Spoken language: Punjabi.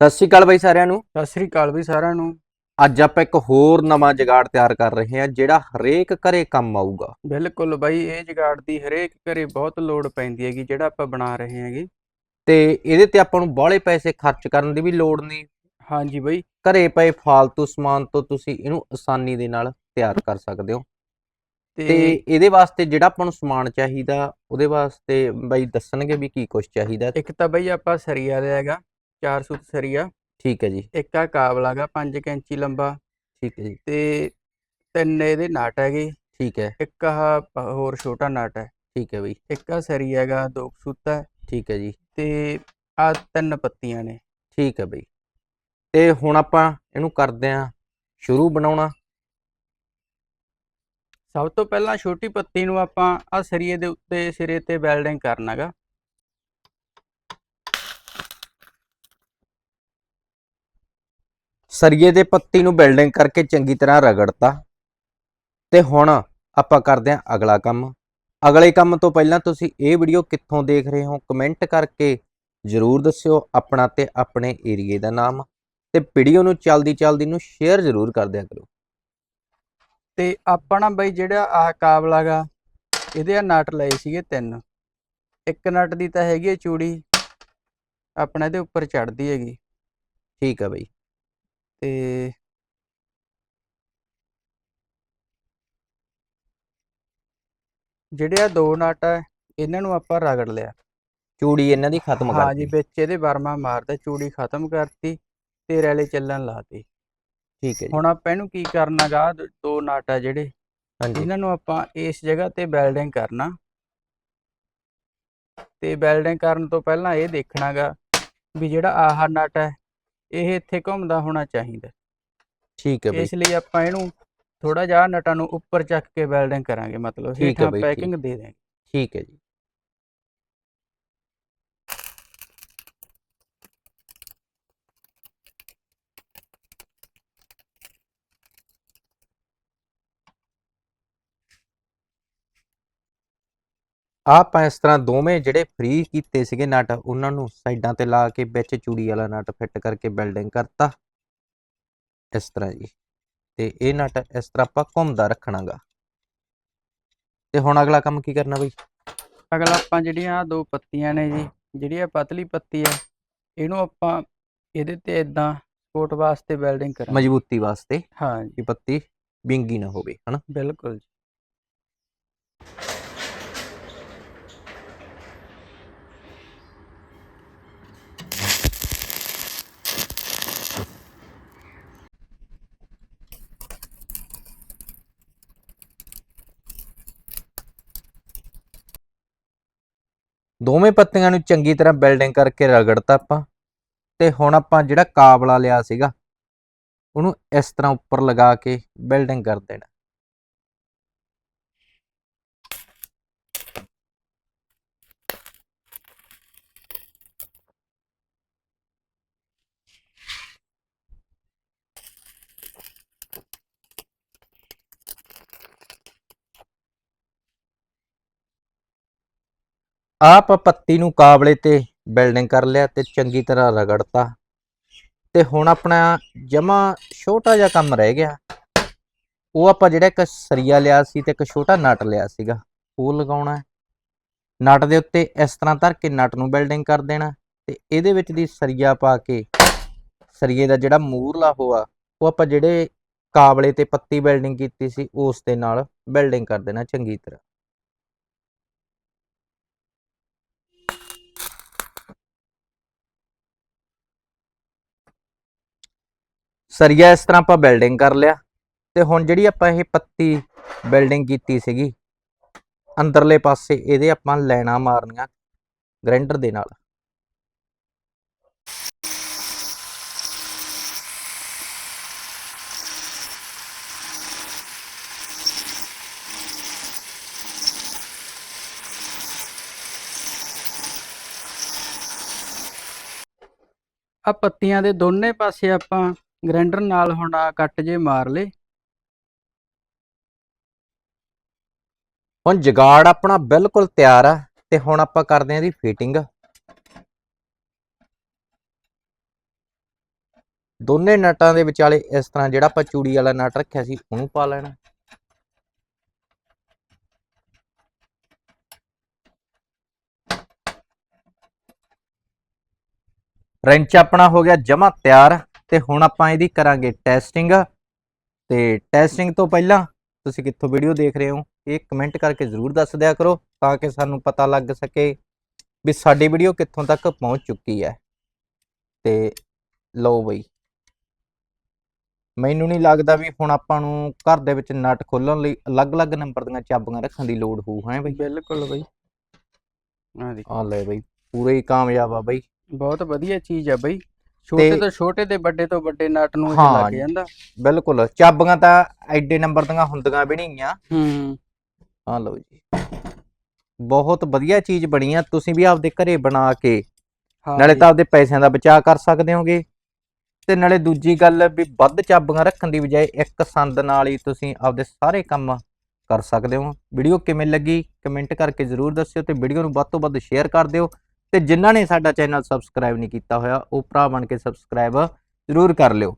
ਸਤਿ ਸ਼੍ਰੀ ਅਕਾਲ ਬਾਈ ਸਾਰਿਆਂ ਨੂੰ। ਸਤਿ ਸ੍ਰੀ ਅਕਾਲ ਵੀ ਸਾਰਿਆਂ ਨੂੰ। ਅੱਜ ਆਪਾਂ ਇੱਕ ਹੋਰ ਨਵਾਂ ਜਗਾੜ ਤਿਆਰ ਕਰ ਰਹੇ ਹਾਂ ਜਿਹੜਾ ਹਰੇਕ ਘਰੇ ਕੰਮ ਆਊਗਾ। ਬਿਲਕੁਲ ਬਾਈ ਇਹ ਜਗਾੜ ਦੀ ਹਰੇਕ ਘਰੇ ਬਹੁਤ ਲੋੜ ਪੈਂਦੀ ਹੈਗੀ ਜਿਹੜਾ ਆਪਾਂ ਬਣਾ ਰਹੇ ਹੈਗੇ। ਤੇ ਇਹਦੇ ਤੇ ਆਪਾਂ ਨੂੰ ਬਾਹਲੇ ਪੈਸੇ ਖਰਚ ਕਰਨ ਦੀ ਵੀ ਲੋੜ ਨਹੀਂ। ਹਾਂਜੀ ਬਾਈ। ਘਰੇ ਪਏ ਫਾਲਤੂ ਸਮਾਨ ਤੋਂ ਤੁਸੀਂ ਇਹਨੂੰ ਆਸਾਨੀ ਦੇ ਨਾਲ ਤਿਆਰ ਕਰ ਸਕਦੇ ਹੋ। ਤੇ ਤੇ ਇਹਦੇ ਵਾਸਤੇ ਜਿਹੜਾ ਆਪਾਂ ਨੂੰ ਸਮਾਨ ਚਾਹੀਦਾ ਉਹਦੇ ਵਾਸਤੇ ਬਾਈ ਦੱਸਣਗੇ ਵੀ ਕੀ ਕੁਝ ਚਾਹੀਦਾ। ਇੱਕ ਤਾਂ ਬਾਈ ਆਪਾਂ ਸਰੀਆ ਲਿਆ ਹੈਗਾ। 4 ਸੂਤ ਸਰੀਆ। ਠੀਕ ਹੈ ਜੀ। ਇੱਕ ਆ ਕਾਬਲਾ ਹੈਗਾ 5 ਇੰਚੀ ਲੰਬਾ। ਠੀਕ ਹੈ ਜੀ। ਤੇ ਤਿੰਨ ਇਹਦੇ ਨਾਟ ਹੈਗੇ। ਠੀਕ ਹੈ। ਇੱਕ ਪ- ਹੋਰ ਛੋਟਾ ਨਾਟ ਹੈ। ਠੀਕ ਹੈ ਬਈ। ਇੱਕ ਆ ਸਰੀਆ ਹੈਗਾ ਦੋ ਸੂਤ ਹੈ। ਠੀਕ ਹੈ ਜੀ। ਤੇ ਆ ਤਿੰਨ ਪੱਤੀਆਂ ਨੇ। ਠੀਕ ਹੈ ਬਈ। ਤੇ ਹੁਣ ਆਪਾਂ ਇਹਨੂੰ ਕਰਦੇ ਆਂ ਸ਼ੁਰੂ ਬਣਾਉਣਾ। ਸਭ ਤੋਂ ਪਹਿਲਾਂ ਛੋਟੀ ਪੱਤੀ ਨੂੰ ਆਪਾਂ ਆ ਸਰੀਏ ਦੇ ਉੱਤੇ ਸਿਰੇ ਤੇ ਵੈਲਡਿੰਗ ਕਰਨਾਗਾ ਸਰੀਏ ਦੇ ਪੱਤੀ ਨੂੰ ਬਿਲਡਿੰਗ ਕਰਕੇ ਚੰਗੀ ਤਰ੍ਹਾਂ ਰਗੜਤਾ। ਤੇ ਹੁਣ ਆਪਾਂ ਕਰਦੇ ਹਾਂ ਅਗਲਾ ਕੰਮ। ਅਗਲੇ ਕੰਮ ਤੋਂ ਪਹਿਲਾਂ ਤੁਸੀਂ ਇਹ ਵੀਡੀਓ ਕਿੱਥੋਂ ਦੇਖ ਰਹੇ ਹੋ ਕਮੈਂਟ ਕਰਕੇ ਜਰੂਰ ਦੱਸਿਓ ਆਪਣਾ ਤੇ ਆਪਣੇ ਏਰੀਏ ਦਾ ਨਾਮ। ਤੇ ਵੀਡੀਓ ਨੂੰ ਚਲਦੀ ਚਲਦੀ ਨੂੰ ਸ਼ੇਅਰ ਜਰੂਰ ਕਰ ਦਿਆ ਕਰੋ। ਤੇ ਆਪਾਂ ਨਾ ਬਈ ਜਿਹੜਾ ਆਹ ਕਾਬਲਾ ਗਾ ਇਹਦੇ ਆ ਨਟ ਲਏ ਸੀਗੇ ਤਿੰਨ। ਇੱਕ ਨਟ ਦੀ ਤਾਂ ਹੈਗੀ ਚੂੜੀ ਆਪਣਾ ਇਹਦੇ ਉੱਪਰ ਚੜਦੀ ਹੈਗੀ। ਠੀਕ ਹੈ ਬਈ। ਤੇ ਜਿਹੜੇ ਆ ਦੋ ਨਟ ਆ ਇਹਨਾਂ ਨੂੰ ਆਪਾਂ ਰਗੜ ਲਿਆ। ਚੂੜੀ ਇਹਨਾਂ ਦੀ ਖਤਮ ਹਾਂ ਜੀ ਕਰਤੀ। ਵਿੱਚ ਇਹਦੇ ਵਰਮਾ ਮਾਰਦਾ ਚੂੜੀ ਖਤਮ ਕਰਤੀ ਤੇ ਰੈਲੇ ਚੱਲਣ ਲਾਤੀ ਠੀਕ ਹੈ ਜੀ। ਹੁਣ ਆਪਾਂ ਇਹਨੂੰ ਕੀ ਕਰਨਾਗਾ ਦੋ ਨਟ ਆ ਜਿਹੜੇ ਹਾਂਜੀ। ਇਹਨਾਂ ਨੂੰ ਆਪਾਂ ਇਸ ਜਗ੍ਹਾ ਤੇ ਵੈਲਡਿੰਗ ਕਰਨਾ। ਤੇ ਵੈਲਡਿੰਗ ਕਰਨ ਤੋਂ ਪਹਿਲਾਂ ਇਹ ਦੇਖਣਾਗਾ ਵੀ ਜਿਹੜਾ ਆਹ ਨਟ ਹੈ ਇਹ ਇੱਥੇ ਘੁੰਮਦਾ ਹੋਣਾ ਚਾਹੀਦਾ। ਠੀਕ ਹੈ ਬਈ। ਇਸ ਲਈ ਆਪਾਂ ਇਹਨੂੰ ਥੋੜਾ ਜਿਹਾ ਨਟਾਂ ਨੂੰ ਉੱਪਰ ਚੱਕ ਕੇ ਵੈਲਡਿੰਗ ਕਰਾਂਗੇ ਮਤਲਬ ਠੀਕ ਹੈ ਹੇਠਾਂ ਬਈ, ਠੀਕ। ਪੈਕਿੰਗ ਦੇ ਦੇਂਗੇ ਠੀਕ ਹੈ ਜੀ। ਆਪਾਂ ਇਸ ਤਰ੍ਹਾਂ ਦੋਵੇਂ ਜਿਹੜੇ ਫ੍ਰੀ ਕੀਤੇ ਸੀਗੇ ਨਟ ਉਹਨਾਂ ਨੂੰ ਸਾਈਡਾਂ ਤੇ ਲਾ ਕੇ ਵਿੱਚ ਚੂੜੀ ਵਾਲਾ ਨਟ ਫਿੱਟ ਕਰਕੇ ਬਿਲਡਿੰਗ ਕਰਤਾ। ਇਸ ਤਰ੍ਹਾਂ ਜੀ। ਤੇ ਇਹ ਨਟ ਇਸ ਤਰ੍ਹਾਂ ਆਪਾਂ ਘੁੰਮਦਾ ਰੱਖਣਾਗਾ। ਤੇ ਹੁਣ ਅਗਲਾ ਕੰਮ ਕੀ ਕਰਨਾ ਬਈ? ਅਗਲਾ ਆਪਾਂ ਜਿਹੜੀਆਂ ਦੋ ਪੱਤੀਆਂ ਨੇ ਜੀ ਜਿਹੜੀ ਇਹ ਪਤਲੀ ਪੱਤੀ ਹੈ ਇਹਨੂੰ ਆਪਾਂ ਇਹਦੇ ਤੇ ਇਦਾਂ ਸਪੋਰਟ ਵਾਸਤੇ ਵੈਲਡਿੰਗ ਕਰਾਂਗੇ। ਮਜ਼ਬੂਤੀ ਵਾਸਤੇ ਹਾਂ ਜੀ। ਪੱਤੀ ਵਿੰਗੀ ਨਾ ਹੋਵੇ ਹਨਾ? ਬਿਲਕੁਲ ਜੀ। ਦੋਵੇਂ ਪੱਤੀਆਂ ਨੂੰ ਚੰਗੀ ਤਰ੍ਹਾਂ ਬਿਲਡਿੰਗ ਕਰਕੇ ਰਗੜਤਾ ਆਪਾਂ, ਤੇ ਹੁਣ ਆਪਾਂ ਜਿਹੜਾ ਕਾਬਲਾ ਲਿਆ ਸੀਗਾ, ਉਹਨੂੰ ਇਸ ਤਰ੍ਹਾਂ ਉੱਪਰ ਲਗਾ ਕੇ ਬਿਲਡਿੰਗ ਕਰ ਦੇਣਾ। ਆਪ ਪੱਤੀ ਨੂੰ ਕਾਬਲੇ ਤੇ ਬਿਲਡਿੰਗ ਕਰ ਲਿਆ ਤੇ ਚੰਗੀ ਤਰ੍ਹਾਂ ਰਗੜਤਾ। ਤੇ ਹੁਣ ਆਪਣਾ ਜਮਾ ਛੋਟਾ ਜਿਹਾ ਕੰਮ ਰਹਿ ਗਿਆ। ਉਹ ਆਪਾਂ ਜਿਹੜਾ ਇੱਕ ਸਰੀਆ ਲਿਆ ਸੀ ਤੇ ਇੱਕ ਛੋਟਾ ਨਟ ਲਿਆ ਸੀਗਾ, ਉਹ ਲਗਾਉਣਾ ਹੈ। ਨਟ ਦੇ ਉੱਤੇ ਇਸ ਤਰ੍ਹਾਂ ਧਰ ਕੇ ਨਟ ਨੂੰ ਬਿਲਡਿੰਗ ਕਰ ਦੇਣਾ ਤੇ ਇਹਦੇ ਵਿੱਚ ਦੀ ਸਰੀਆ ਪਾ ਕੇ, ਸਰੀਏ ਦਾ ਜਿਹੜਾ ਮੂਰਲਾ ਹੋਆ, ਉਹ ਆਪਾਂ ਜਿਹੜੇ ਕਾਬਲੇ ਤੇ ਪੱਤੀ ਬਿਲਡਿੰਗ ਕੀਤੀ ਸੀ ਉਸ ਦੇ ਨਾਲ ਬਿਲਡਿੰਗ ਕਰ ਦੇਣਾ ਚੰਗੀ ਤਰ੍ਹਾਂ। ਸਰੀਆ ਇਸ ਤਰ੍ਹਾਂ ਆਪਾਂ ਬਿਲਡਿੰਗ ਕਰ ਲਿਆ ਤੇ ਹੁਣ ਜਿਹੜੀ ਆਪਾਂ ਇਹ ਪੱਤੀ ਬਿਲਡਿੰਗ ਕੀਤੀ ਸੀਗੀ, ਅੰਦਰਲੇ ਪਾਸੇ ਇਹਦੇ ਆਪਾਂ ਲੈਣਾ ਮਾਰਨੀਆਂ ਗ੍ਰੈਂਡਰ ਦੇ ਨਾਲ। ਆ ਪੱਤੀਆਂ ਦੇ ਦੋਨੇ ਪਾਸੇ ਆਪਾਂ ਗ੍ਰਾਈਂਡਰ ਨਾਲ ਹੁਣ ਆ ਕੱਟ ਜੇ ਮਾਰ ਲੇ। ਹੁਣ ਜਗਾੜ ਆਪਣਾ ਬਿਲਕੁਲ ਤਿਆਰ ਆ ਤੇ ਹੁਣ ਆਪਾਂ ਕਰਦੇ ਆਂ ਇਹਦੀ ਫਿਟਿੰਗ ਦੋਨੇ ਨਟਾਂ ਦੇ ਵਿਚਾਲੇ ਇਸ ਤਰ੍ਹਾਂ ਜਿਹੜਾ ਆਪਾਂ ਚੂੜੀ ਵਾਲਾ ਨਟ ਰੱਖਿਆ ਸੀ, ਉਹਨੂੰ ਪਾ ਲੈਣਾ। ਰੈਂਚ ਆਪਣਾ ਹੋ ਗਿਆ ਜਮਾ ਤਿਆਰ। ਤੇ ਹੁਣ ਆਪਾਂ ਇਹਦੀ ਕਰਾਂਗੇ ਟੈਸਟਿੰਗ ਤੇ ਟੈਸਟਿੰਗ ਤੋਂ ਪਹਿਲਾਂ ਤੁਸੀਂ ਕਿੱਥੋਂ ਵੀਡੀਓ ਦੇਖ ਰਹੇ ਹੋ ਇਹ ਕਮੈਂਟ ਕਰਕੇ ਜ਼ਰੂਰ ਦੱਸ ਦਿਆ ਕਰੋ ਤਾਂ ਕਿ ਸਾਨੂੰ ਪਤਾ ਲੱਗ ਸਕੇ ਵੀ ਸਾਡੀ ਵੀਡੀਓ ਕਿੱਥੋਂ ਤੱਕ ਪਹੁੰਚ ਚੁੱਕੀ ਹੈ। ਤੇ ਲਓ ਬਈ। ਮੈਨੂੰ ਨਹੀਂ ਲੱਗਦਾ ਵੀ ਹੁਣ ਆਪਾਂ ਨੂੰ ਘਰ ਦੇ ਵਿੱਚ ਨਟ ਖੋਲਣ ਲਈ ਅਲੱਗ-ਅਲੱਗ ਨੰਬਰ ਦੀਆਂ ਚਾਬੀਆਂ ਰੱਖਣ ਦੀ ਲੋੜ ਹੋਊ ਹੈ ਬਈ? ਬਿਲਕੁਲ ਬਈ। ਆ ਦੇਖ। ਆ ਲੈ ਬਈ ਪੂਰੇ ਹੀ ਕਾਮਯਾਬ ਆ ਬਈ। ਬਹੁਤ ਵਧੀਆ ਚੀਜ਼ ਆ ਬਈ। ਛੋਟੇ ਤੇ- ਛੋਟੇ ਤੇ ਵੱਡੇ ਤੋਂ ਵੱਡੇ ਨਟ ਨੂੰ ਇਹ ਲੱਗ। ਜਾਂਦਾ ਬਿਲਕੁਲ ਚਾਬੀਆਂ ਤਾਂ ਐਡੇ ਨੰਬਰ ਦੀਆਂ ਹੁੰਦੀਆਂ ਵੀ ਨਹੀਂ ਗੀਆਂ। ਹੂੰ। ਆ ਲਓ ਜੀ। ਬਹੁਤ ਵਧੀਆ ਚੀਜ਼ ਬਣੀ ਆ ਤੁਸੀਂ ਵੀ ਆਪਦੇ ਘਰੇ ਬਣਾ ਕੇ ਨਾਲੇ ਤਾਂ ਆਪਦੇ ਪੈਸਿਆਂ ਦਾ ਬਚਾਅ ਕਰ ਸਕਦੇ ਹੋਗੇ। ਤੇ ਨਾਲੇ ਦੂਜੀ ਗੱਲ ਵੀ ਵੱਧ ਚਾਬੀਆਂ ਰੱਖਣ ਦੀ ਬਜਾਏ ਇੱਕ ਸੰਦ ਨਾਲ ਹੀ ਤੁਸੀਂ ਆਪਦੇ ਸਾਰੇ ਕੰਮ ਕਰ ਸਕਦੇ ਹੋ। ਵੀਡੀਓ ਕਿਵੇਂ ਲੱਗੀ ਕਮੈਂਟ ਕਰਕੇ ਜ਼ਰੂਰ ਦੱਸਿਓ ਤੇ ਵੀਡੀਓ ਨੂੰ ਵੱਧ ਤੋਂ ਵੱਧ ਸ਼ੇਅਰ ਕਰ ਦਿਓ। ਤੇ ਜਿਨ੍ਹਾਂ ਨੇ ਸਾਡਾ ਚੈਨਲ ਸਬਸਕ੍ਰਾਈਬ ਨਹੀਂ ਕੀਤਾ ਹੋਇਆ, ਉਹ ਭਰਾ ਬਣ ਕੇ ਸਬਸਕ੍ਰਾਈਬ ਜ਼ਰੂਰ ਕਰ ਲਿਓ।